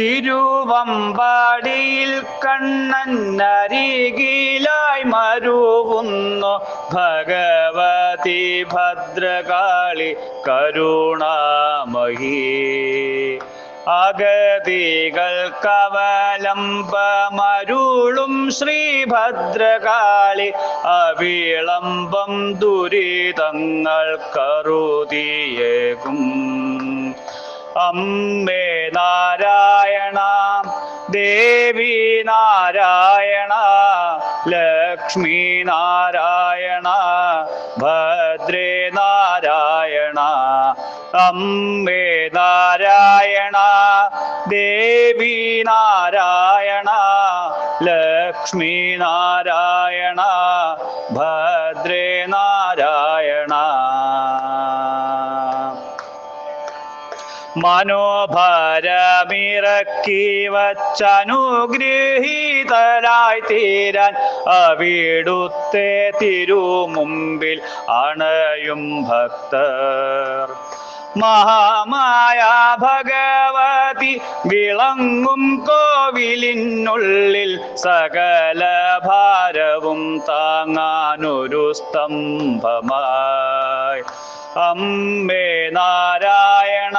തിരുവമ്പാടിയിൽ കണ്ണന്നരികിലായി മരുവുന്നു. ഭഗവതി ഭദ്രകാളി കരുണാമഹി. അഗതികൾ കവലംബമരുളും ശ്രീഭദ്രകാളി. അവിളംബം ദുരിതങ്ങൾ കരുതിയേകും അമ്മേ നാരായണ ലക്ഷ്മി നാരായണ ഭദ്രേ നാരായണ അമ്മേ നാരായണ ദേവി നാരായണ ലക്ഷ്മി നാരായണ ഭദ്രേ നാരായണ. മനോഭരമിറക്കി വച്ചനുഗ്രഹീതരായി തീരാൻ അവിടുത്തെ തിരുമുമ്പിൽ അണയും ഭക്തർ. മഹാമായ ഭഗവതി വിളങ്ങും കോവിലിനുള്ളിൽ സകല ഭാരവും താങ്ങാനൊരു സ്തംഭമായി. അമ്മേ നാരായണ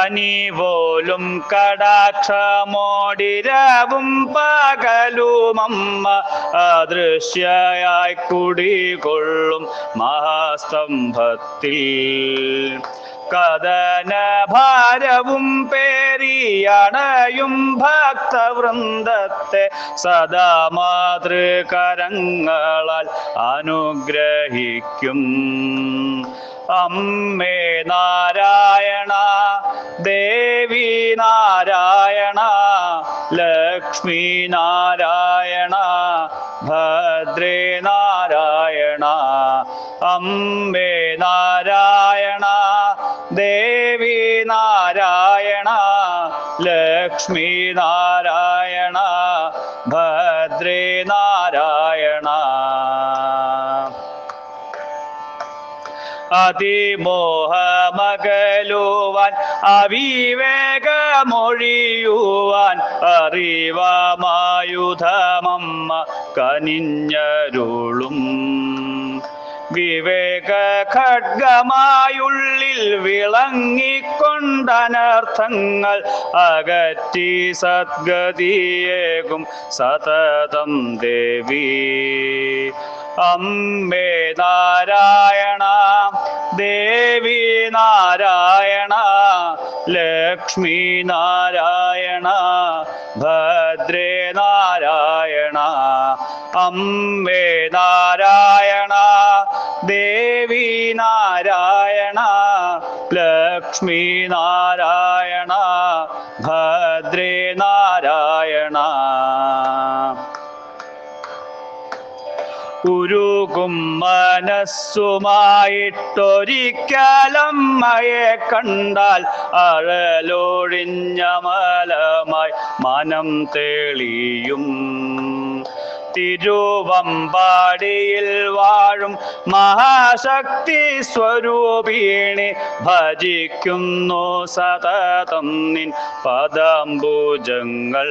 കനിപോലും കടാക്ഷമോടിരവും പകലുമമ്മ അദൃശ്യയായി കുടികൊള്ളും മഹാസ്തംഭത്തിൽ. കഥന ഭാരവും പേരിയണയും ഭക്തവൃന്ദത്തെ സദാ മാതൃകരങ്ങളാൽ അനുഗ്രഹിക്കും. അമ്മേ ലക്ഷ്മി ഭദ്രേനാരായണ ഭദ്രേ നാരായണ അംബേ നാരായണ ദേവി നാരായണ ലക്ഷ്മി ഭദ്രേ നാരായണ അതിമോഹമകലുവാൻ അവിവേകമൊഴിയുവാൻ അറിവാമായുധമമ്മ കനിഞ്ഞരുളും. വിവേക ഖഡ്ഗമായുള്ളിൽ വിളങ്ങിക്കൊണ്ടനർത്ഥങ്ങൾ അകറ്റി സദ്ഗതിയേകും സതതം ദേവി. അമ്മേ നാരായണ ദേവി നാരായണ ലക്ഷ്മി നാരായണ ഭദ്രേ നാരായണ അമ്മേ നാരായണ ദേവി നാരായണ ലക്ഷ്മീ നാരായണ ഭദ്രേ നാരായണ. ഉരുകും മനസ്സുമായിട്ടൊരിക്കലമ്മയെ കണ്ടാൽ അഴലൊഴിഞ്ഞമലമായി മനം തെളിയും. തിരുവമ്പാടിയിൽ വാഴും മഹാശക്തി സ്വരൂപിണി ഭജിക്കുന്നു സതതം നിൻ പദംബുജങ്ങൾ.